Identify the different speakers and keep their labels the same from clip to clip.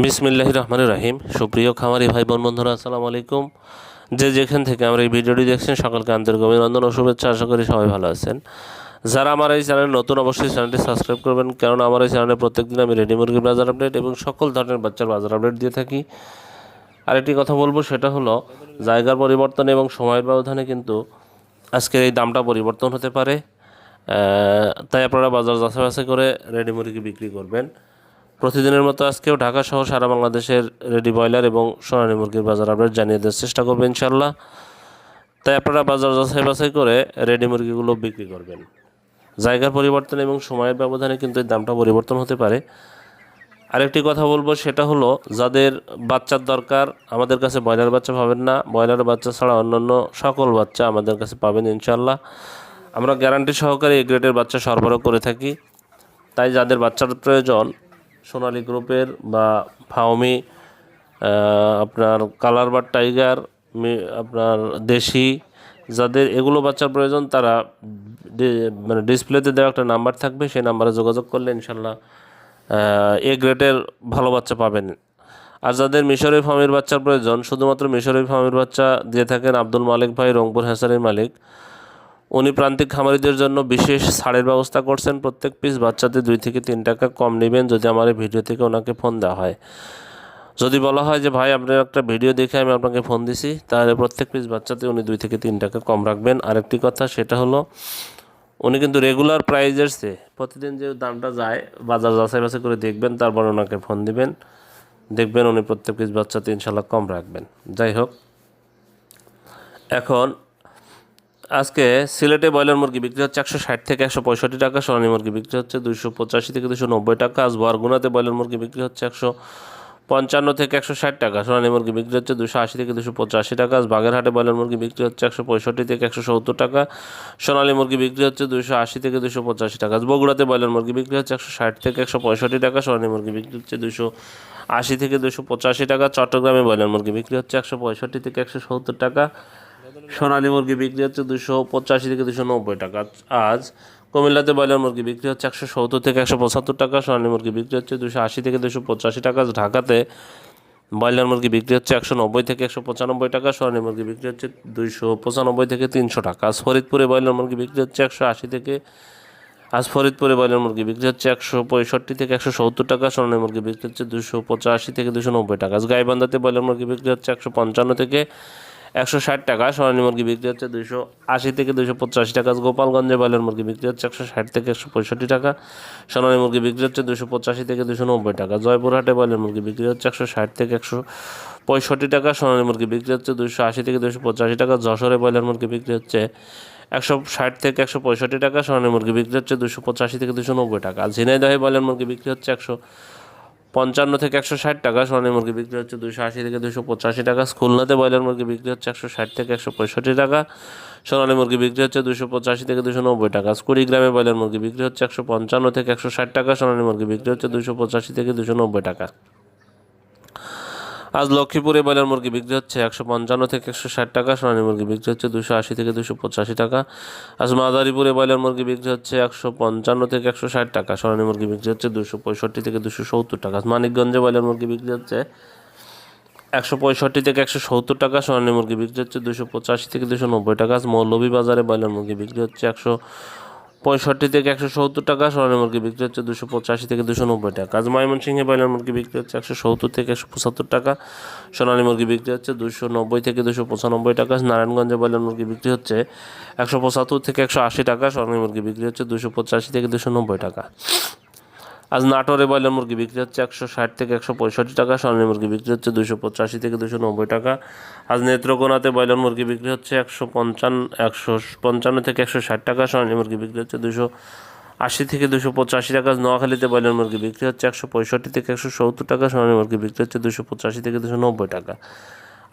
Speaker 1: বিসমিল্লাহ রহমান রাহিম। সুপ্রিয় খামারি ভাই, বোন, বন্ধুরা, আসসালামু আলাইকুম। যে যেখান থেকে আমরা এই ভিডিওটি দেখছেন, সকলকে আন্তরিক অভিনন্দন ও শুভেচ্ছা। আশা করি সবাই ভালো আছেন। যারা আমার এই চ্যানেল নতুন, অবশ্যই চ্যানেলটি সাবস্ক্রাইব করবেন। কেননা আমার এই চ্যানেলে প্রত্যেকদিন আমি রেডি মুরগির বাজার আপডেট এবং সকল ধরনের বাচ্চার বাজার আপডেট দিয়ে থাকি। আরেকটি কথা বলব, সেটা হলো, জায়গার পরিবর্তন এবং সময়ের ব্যবধানে কিন্তু আজকের এই দামটা পরিবর্তন হতে পারে। তাই আপনারা বাজার যাচাই বাছাই করে রেডি মুরগি বিক্রি করবেন। প্রতিদিনের মতো আজকেও ঢাকা সহ সারা বাংলাদেশের রেডি ব্রয়লার এবং সোনালী মুরগির বাজার আপডেট জানিয়ে দেওয়ার চেষ্টা করবেন ইনশাল্লাহ তাই আপনারা বাজার যাচাই বাছাই করে রেডি মুরগিগুলো বিক্রি করবেন। জায়গার পরিবর্তন এবং সময়ের ব্যবধানে কিন্তু এই দামটা পরিবর্তন হতে পারে। আরেকটি কথা বলব, সেটা হলো, যাদের বাচ্চার দরকার, আমাদের কাছে ব্রয়লার বাচ্চা পাবেন না। ব্রয়লার বাচ্চা ছাড়া অন্যান্য সকল বাচ্চা আমাদের কাছে পাবেন ইনশাল্লাহ আমরা গ্যারান্টি সহকারে এই গ্রেডের বাচ্চা সরবরাহ করে থাকি। তাই যাদের বাচ্চার প্রয়োজন সোনালী গ্রুপের বা ফাওমি আপনার কালার বা টাইগার আপনার দেশি, যাদের এগুলো বাচ্চার প্রয়োজন, তারা মানে ডিসপ্লেতে দেওয়া একটা নাম্বার থাকবে, সেই নাম্বারে যোগাযোগ করলে ইনশাল্লাহ এ গ্রেডের ভালো বাচ্চা পাবেন। আর যাদের মিশরি ফার্মের বাচ্চার প্রয়োজন, শুধুমাত্র মিশরি ফার্মের বাচ্চা দিয়ে থাকেন আব্দুল মালিক ভাই, রংপুর হ্যাসারির মালিক। উনি প্রান্তিক খামারিদের জন্য বিশেষ ছাড়ের ব্যবস্থা করছেন। প্রত্যেক পিস বাচ্চাতে দুই থেকে তিন টাকা কম নেবেন যদি আমার এই ভিডিও থেকে ওনাকে ফোন দেওয়া হয়। যদি বলা হয় যে, ভাই, আপনার একটা ভিডিও দেখে আমি আপনাকে ফোন দিছি, তাহলে প্রত্যেক পিস বাচ্চাতে উনি দুই থেকে তিন টাকা কম রাখবেন। আরেকটি কথা, সেটা হলো, উনি কিন্তু রেগুলার প্রাইজের চেয়ে প্রতিদিন যে দামটা যায়, বাজার যাচাই বাছাই করে দেখবেন, তারপর ওনাকে ফোন দিবেন। দেখবেন উনি প্রত্যেক পিস বাচ্চাতে ইনশাল্লাহ কম রাখবেন। যাই হোক, এখন আজকে সিলেটে ব্রয়লার মুরগি বিক্রি হচ্ছে একশো ষাট থেকে একশো পঁয়ষট্টি টাকা, সোনালী মুরগি বিক্রি হচ্ছে দুশো পঁচাশি থেকে দুশো নব্বই টাকা আজ বরগুনাতে ব্রয়লার মুরগি বিক্রি হচ্ছে একশো পঞ্চান্ন থেকে একশো ষাট টাকা, সোনালী মুরগি বিক্রি হচ্ছে দুশো আশি থেকে দুশো পঁচাশি টাকা আজ বাগেরহাটে ব্রয়লার মুরগি বিক্রি হচ্ছে একশো পঁয়ষট্টি থেকে একশো সত্তর টাকা, সোনালী মুরগি বিক্রি হচ্ছে দুশো আশি থেকে দুশো পঁচাশি টাকা আজ বগুড়াতে ব্রয়লার মুরগি বিক্রি হচ্ছে একশো ষাট থেকে একশো পঁয়ষট্টি টাকা, সোনালী মুরগি বিক্রি হচ্ছে দুশো আশি থেকে দুশো পঁচাশি টাকা, চট্টগ্রামে ব্রয়লার মুরগি বিক্রি হচ্ছে একশো পঁয়ষট্টি থেকে একশো সত্তর টাকা সোনালী মুরগি বিক্রি হচ্ছে দুশো পঁচাশি থেকে দুশো নব্বই টাকা। আজ কুমিল্লাতে ব্রয়লার মুরগি বিক্রি হচ্ছে একশো সত্তর থেকে একশো পঁচাত্তর টাকা, সোনালী মুরগি বিক্রি হচ্ছে দুশো আশি থেকে দুশো পঁচাশি টাকা। ঢাকাতে ব্রয়লার মুরগি বিক্রি হচ্ছে একশো নব্বই থেকে একশো পঁচানব্বই টাকা, সোনালী মুরগি বিক্রি হচ্ছে দুইশো পঁচানব্বই থেকে তিনশো টাকা। আজ ফরিদপুরে ব্রয়লার মুরগি বিক্রি হচ্ছে একশো আশি থেকে, আজ ফরিদপুরে ব্রয়লার মুরগি বিক্রি হচ্ছে একশো পঁয়ষট্টি থেকে একশো সত্তর টাকা, সোনালী মুরগি বিক্রি হচ্ছে দুশো পঁচাশি থেকে দুশো নব্বই টাকা। আজ গাইবান্ধাতে ব্রয়লার মুরগি বিক্রি হচ্ছে একশো পঞ্চান্ন থেকে একশো ষাট টাকা, সোনালী মুরগি বিক্রি হচ্ছে দুশো আশি থেকে দুশো পঁচাশি টাকা, গোপালগঞ্জে ব্রয়লার মুরগি বিক্রি হচ্ছে একশো ষাট থেকে একশো পঁয়ষট্টি টাকা, সোনালী মুরগি বিক্রি হচ্ছে দুশো পঁচাশি থেকে দুশো নব্বই টাকা, জয়পুরহাটে ব্রয়লার মুরগি বিক্রি হচ্ছে একশো ষাট থেকে একশো পঁয়ষট্টি টাকা, সোনালী মুরগি বিক্রি হচ্ছে দুশো আশি থেকে দুশো পঁচাশি টাকা, যশোরে ব্রয়লার মুরগি বিক্রি হচ্ছে একশো ষাট থেকে একশো পঁয়ষট্টি টাকা, সোনালী মুরগি বিক্রি হচ্ছে দুশো পঁচাশি থেকে দুশো নব্বই টাকা, ঝিনাইদহে ব্রয়লার মুরগি বিক্রি হচ্ছে একশো পঞ্চান্ন থেকে একশো ষাট টাকা, সোনালী মুরগি বিক্রি হচ্ছে দুশো আশি থেকে দুশো পঁচাশি টাকা খুলনাতে ব্রয়লার মুরগি বিক্রি হচ্ছে একশো ষাট থেকে একশো পঁয়ষট্টি টাকা, সোনালী মুরগি বিক্রি হচ্ছে দুশো পঁচাশি থেকে দুশো নব্বই টাকা কুড়িগ্রামে ব্রয়লার মুরগি বিক্রি হচ্ছে একশো পঞ্চান্ন থেকে একশো ষাট টাকা, সোনালী মুরগি বিক্রি হচ্ছে দুশো পঁচাশি থেকে দুশো নব্বই টাকা। আজ লক্ষ্মীপুরে ব্রয়লার মুরগি বিক্রি হচ্ছে একশো পঞ্চান্ন থেকে একশো ষাট টাকা, সোনালী মুরগি বিক্রি হচ্ছে দুশো আশি থেকে দুশো পঁচাশি টাকা। আজ মাদারীপুরে ব্রয়লার মুরগি বিক্রি হচ্ছে একশো পঞ্চান্ন থেকে একশো ষাট টাকা, সোনালী মুরগি বিক্রি হচ্ছে দুশো পঁয়ষট্টি থেকে দুশো সত্তর টাকা। মানিকগঞ্জে ব্রয়লার মুরগি বিক্রি হচ্ছে একশো পঁয়ষট্টি থেকে একশো সত্তর টাকা, সোনালী মুরগি বিক্রি হচ্ছে দুশো পঁচাশি থেকে দুশো নব্বই টাকা। আজ মৌলভীবাজারে ব্রয়লার মুরগি বিক্রি হচ্ছে একশো পঁয়ষট্টি থেকে একশো সত্তর টাকা, সোনালী মুরগি বিক্রি হচ্ছে দুশো পঁচাশি থেকে দুশো নব্বই টাকা। আজ ময়মনসিংহে ব্রয়লার মুরগি বিক্রি হচ্ছে একশো সত্তর থেকে একশো পঁচাত্তর টাকা, সোনালী মুরগি বিক্রি হচ্ছে দুশো নব্বই থেকে দুশো পঁচানব্বই টাকা, নারায়ণগঞ্জে ব্রয়লার মুরগি বিক্রি হচ্ছে একশো পঁচাত্তর থেকে একশো আশি টাকা, সোনালী মুরগি বিক্রি হচ্ছে দুশো পঁচাশি থেকে দুশো নব্বই টাকা। আজ নাটোরে ব্রয়লার মুরগি বিক্রি হচ্ছে একশো ষাট থেকে একশো পঁয়ষট্টি টাকা সোনালী মুরগি বিক্রি হচ্ছে দুশো পঁচাশি থেকে দুশো নব্বই টাকা। আজ নেত্রকোনাতে ব্রয়লার মুরগি বিক্রি হচ্ছে একশো পঞ্চান্ন একশো পঞ্চান্ন থেকে একশো ষাট টাকা সোনালী মুরগি বিক্রি হচ্ছে দুশো আশি থেকে দুশো পঁচাশি টাকা। নোয়াখালীতে ব্রয়লার মুরগি বিক্রি হচ্ছে একশো পঁয়ষট্টি থেকে একশো সত্তর টাকা সোনালী মুরগি বিক্রি হচ্ছে দুশো পঁচাশি থেকে দুশো নব্বই টাকা।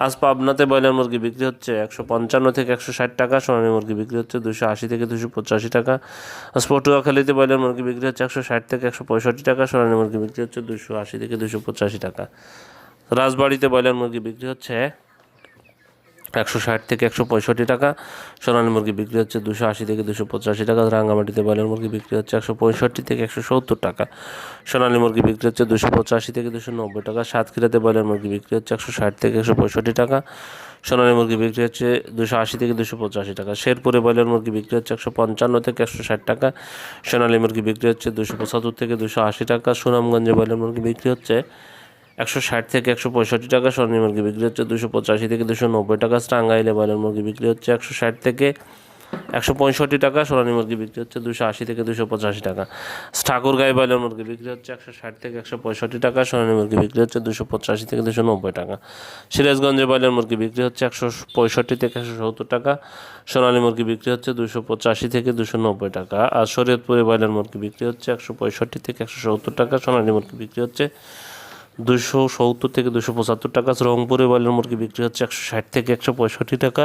Speaker 1: আজ পাবনাতে ব্রয়লার মুরগি বিক্রি হচ্ছে একশো পঞ্চান্ন থেকে একশো ষাট টাকা, সোনালী মুরগি বিক্রি হচ্ছে দুশো আশি থেকে দুশো পঁচাশি টাকা। আজ পটুয়াখালীতে ব্রয়লার মুরগি বিক্রি হচ্ছে একশো ষাট থেকে একশো পঁয়ষট্টি টাকা, সোনালী মুরগি বিক্রি হচ্ছে দুশো আশি থেকে দুশো পঁচাশি টাকা। রাজবাড়িতে ব্রয়লার মুরগি বিক্রি হচ্ছে একশো ষাট থেকে একশো পঁয়ষট্টি টাকা। সোনালী মুরগি বিক্রি হচ্ছে দুশো আশি থেকে দুশো পঁচাশি টাকা। রাঙ্গামাটিতে ব্রয়লার মুরগি বিক্রি হচ্ছে একশো পঁয়ষট্টি থেকে একশো সত্তর টাকা। সোনালী মুরগি বিক্রি হচ্ছে দুশো পঁচাশি থেকে দুশো নব্বই টাকা। সাতক্ষীরাতে ব্রয়লার মুরগি বিক্রি হচ্ছে একশো ষাট থেকে একশো পঁয়ষট্টি টাকা। সোনালী মুরগি বিক্রি হচ্ছে দুশো আশি থেকে দুশো পঁচাশি টাকা। শেরপুরে ব্রয়লার মুরগি বিক্রি হচ্ছে একশো পঞ্চান্ন থেকে একশো ষাট টাকা। সোনালী মুরগি বিক্রি হচ্ছে দুশো পঁচাত্তর থেকে দুশো আশি টাকা। সুনামগঞ্জে ব্রয়লার মুরগি বিক্রি হচ্ছে একশো ষাট থেকে একশো পঁয়ষট্টি টাকা সোনালী মুরগি বিক্রি হচ্ছে দুশো পঁচাশি থেকে দুশো নব্বই টাকা টাঙ্গাইলে ব্রয়লার মুরগি বিক্রি হচ্ছে একশো ষাট থেকে একশো পঁয়ষট্টি টাকা সোনালী মুরগি বিক্রি হচ্ছে দুশো আশি থেকে দুশো পঁচাশি টাকা। ঠাকুরগাঁও ব্রয়লার মুরগি বিক্রি হচ্ছে একশো ষাট থেকে একশো পঁয়ষট্টি টাকা সোনালী মুরগি বিক্রি হচ্ছে দুশো পঁচাশি থেকে দুশো নব্বই টাকা। সিরাজগঞ্জে ব্রয়লার মুরগি বিক্রি হচ্ছে একশো পঁয়ষট্টি থেকে একশো সত্তর টাকা, সোনালী মুরগি বিক্রি হচ্ছে দুশো পঁচাশি থেকে দুশো নব্বই টাকা, আর শরীয়তপুরে ব্রয়লার মুরগি বিক্রি হচ্ছে একশো পঁয়ষট্টি থেকে একশো সত্তর টাকা, সোনালী মুরগি বিক্রি হচ্ছে দুশো সত্তর থেকে দুশো পঁচাত্তর টাকা। রংপুরে ব্রয়লার মুরগি বিক্রি হচ্ছে একশো ষাট থেকে একশো পঁয়ষট্টি টাকা।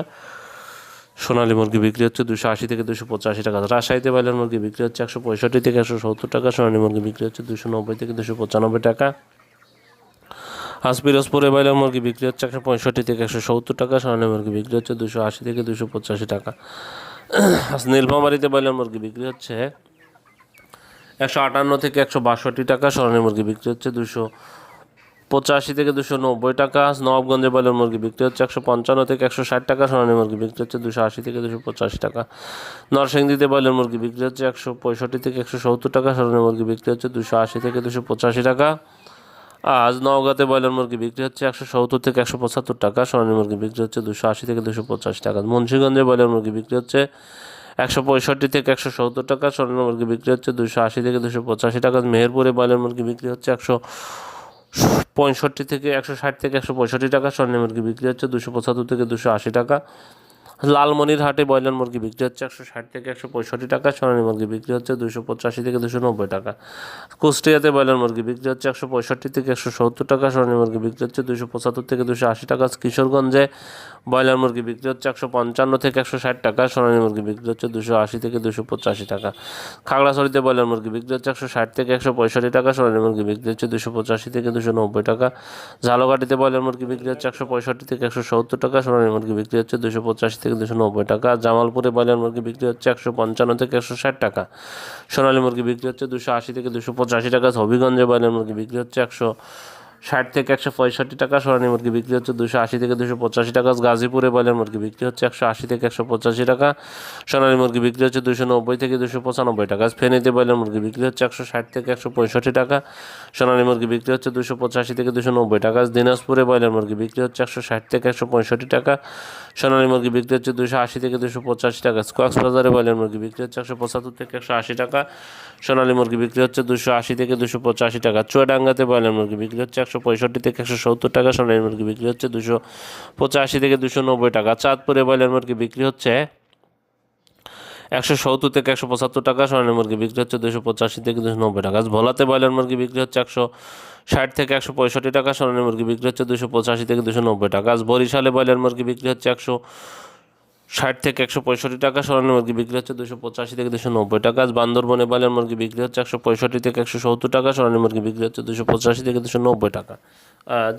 Speaker 1: সোনালী মুরগি বিক্রি হচ্ছে দুশো আশি থেকে দুশো পঁচাশি টাকা। রাজশাহীতে ব্রয়লার মুরগি বিক্রি হচ্ছে একশো পঁয়ষট্টি থেকে একশো সত্তর টাকা। সোনালী মুরগি বিক্রি হচ্ছে দুশো নব্বই থেকে দুশো পঁচানব্বই টাকা। আজ পিরোজপুরে ব্রয়লার মুরগি বিক্রি হচ্ছে একশো পঁয়ষট্টি থেকে একশো সত্তর টাকা। সোনালী মুরগি বিক্রি হচ্ছে দুশো আশি থেকে দুশো পঁচাশি টাকা। আজ নীলফামারিতে ব্রয়লার মুরগি বিক্রি হচ্ছে একশো আটান্ন থেকে একশো বাষট্টি টাকা। সোনালী মুরগি বিক্রি হচ্ছে দুশো পঁচাশি থেকে দুশো নব্বই টাকা নবাবগঞ্জে ব্রয়লার মুরগি বিক্রি হচ্ছে একশো পঞ্চান্ন থেকে একশো ষাট টাকা, সোনালী মুরগি বিক্রি হচ্ছে দুশো আশি থেকে দুশো পঁচাশি টাকা। নরসিংদীতে ব্রয়লার মুরগি বিক্রি হচ্ছে একশো পঁয়ষট্টি থেকে একশো সত্তর টাকা, সোনালী মুরগি বিক্রি হচ্ছে দুশো আশি থেকে দুশো পঁচাশি টাকা। আজ নওগাঁতে ব্রয়লার মুরগি বিক্রি হচ্ছে একশো সত্তর থেকে একশো পঁচাত্তর টাকা, সোনালী মুরগি বিক্রি হচ্ছে দুশো আশি থেকে দুশো পঁচাশি টাকা। মুন্সিগঞ্জে ব্রয়লার মুরগি বিক্রি হচ্ছে একশো পঁয়ষট্টি থেকে একশো সত্তর টাকা, সোনালী মুরগি বিক্রি হচ্ছে দুশো আশি থেকে দুশো পঁচাশি টাকা। মেহেরপুরে ব্রয়লার মুরগি বিক্রি হচ্ছে একশো পঁয়ষট্টি থেকে একশো ষাট থেকে একশো পঁয়ষট্টি টাকা স্বর্ণ মুরগি বিক্রি হচ্ছে দুশো পঁচাত্তর থেকে দুশো আশি টাকা। লালমনির হাটে ব্রয়লার মুরগি বিক্রি হচ্ছে একশো ষাট থেকে একশো পঁয়ষট্টি টাকা সোনালী মুরগি বিক্রি হচ্ছে দুশো পঁচাশি থেকে দুশো নব্বই টাকা কুষ্টিয়াতে ব্রয়লার মুরগি বিক্রি হচ্ছে একশো পঁয়ষট্টি থেকে একশো সত্তর টাকা সোনালী মুরগি বিক্রি হচ্ছে দুশো পঁচাত্তর থেকে দুশো আশি টাকা কিশোরগঞ্জে ব্রয়লার মুরগি বিক্রি হচ্ছে একশো পঞ্চান্ন থেকে একশো ষাট টাকা সোনালী মুরগি বিক্রি হচ্ছে দুশো আশি থেকে দুশো পঁচাশি টাকা খাগড়াছড়িতে ব্রয়লার মুরগি বিক্রি হচ্ছে একশো ষাট থেকে একশো পঁয়ষট্টি টাকা সোনালী মুরগি বিক্রি হচ্ছে দুশো পঁচাশি থেকে দুশো নব্বই টাকা ঝালকাঠিতে ব্রয়লার মুরগি বিক্রি হচ্ছে একশো পঁয়ষট্টি থেকে একশো সত্তর টাকা সোনালী মুরগি বিক্রি হচ্ছে দুশো পঁচাশি থেকে দুশো নব্বই টাকা। জামালপুরে ব্রয়লার মুরগি বিক্রি হচ্ছে একশো পঞ্চান্ন থেকে একশো ষাট টাকা। সোনালী মুরগি বিক্রি হচ্ছে দুশো আশি থেকে দুশো পঁচাশি টাকা। হবিগঞ্জে ব্রয়লার মুরগি বিক্রি হচ্ছে একশো ষাট থেকে একশো পঁয়ষট্টি টাকা সোনালী মুরগি বিক্রি হচ্ছে দুশো আশি থেকে দুশো পঁচাশি টাকা গাজীপুরে ব্রয়লার মুরগি বিক্রি হচ্ছে একশো আশি থেকে একশো পঁচাশি টাকা সোনালী মুরগি বিক্রি হচ্ছে দুশো নব্বই থেকে দুশো পঁচানব্বই টাকা ফেনীতে ব্রয়লার মুরগি বিক্রি হচ্ছে একশো ষাট থেকে একশো পঁয়ষট্টি টাকা সোনালী মুরগি বিক্রি হচ্ছে দুশো পঁচাশি থেকে দুশো নব্বই টাকা দিনাজপুরে ব্রয়লার মুরগি বিক্রি হচ্ছে একশো ষাট থেকে একশো পঁয়ষট্টি টাকা সোনালী মুরগি বিক্রি হচ্ছে দুশো আশি থেকে দুশো পঁচাশি টাকা কক্সবাজারে ব্রয়লার মুরগি বিক্রি হচ্ছে একশো পঁচাত্তর থেকে একশো আশি টাকা সোনালী মুরগি বিক্রি হচ্ছে দুশো আশি থেকে দুশো পঁচাশি টাকা চুয়াডাঙ্গাতে ব্রয়লার মুরগি বিক্রি হচ্ছে একশো পঁয়ষট্টি থেকে একশো সত্তর টাকা সোনালী মুরগি বিক্রি হচ্ছে। দুশো পঁচাশি থেকে দুশো নব্বই টাকা। চাঁদপুরে ব্রয়লার মুরগি বিক্রি হচ্ছে একশো সত্তর থেকে একশো পঁচাত্তর টাকা সোনালী মুরগি বিক্রি হচ্ছে দুশো পঁচাশি থেকে দুশো নব্বই টাকা। ভোলাতে ব্রয়লার মুরগি বিক্রি হচ্ছে একশো ষাট থেকে একশো পঁয়ষট্টি টাকা সোনালী মুরগি বিক্রি হচ্ছে দুশো পঁচাশি থেকে দুশো নব্বই টাকা। বরিশালে ব্রয়লার মুরগি বিক্রি হচ্ছে একশো ষাট থেকে একশো পঁয়ষট্টি টাকা সোনালী মুরগি বিক্রি হচ্ছে দুশো পঁচাশি থেকে দুশো নব্বই টাকা, আজ বান্দরবনে বালের মুরগি বিক্রি হচ্ছে একশো পঁয়ষট্টি থেকে একশো সত্তর টাকা সোনালী মুরগি বিক্রি হচ্ছে দুশো পঁচাশি থেকে দুশো নব্বই টাকা। আজ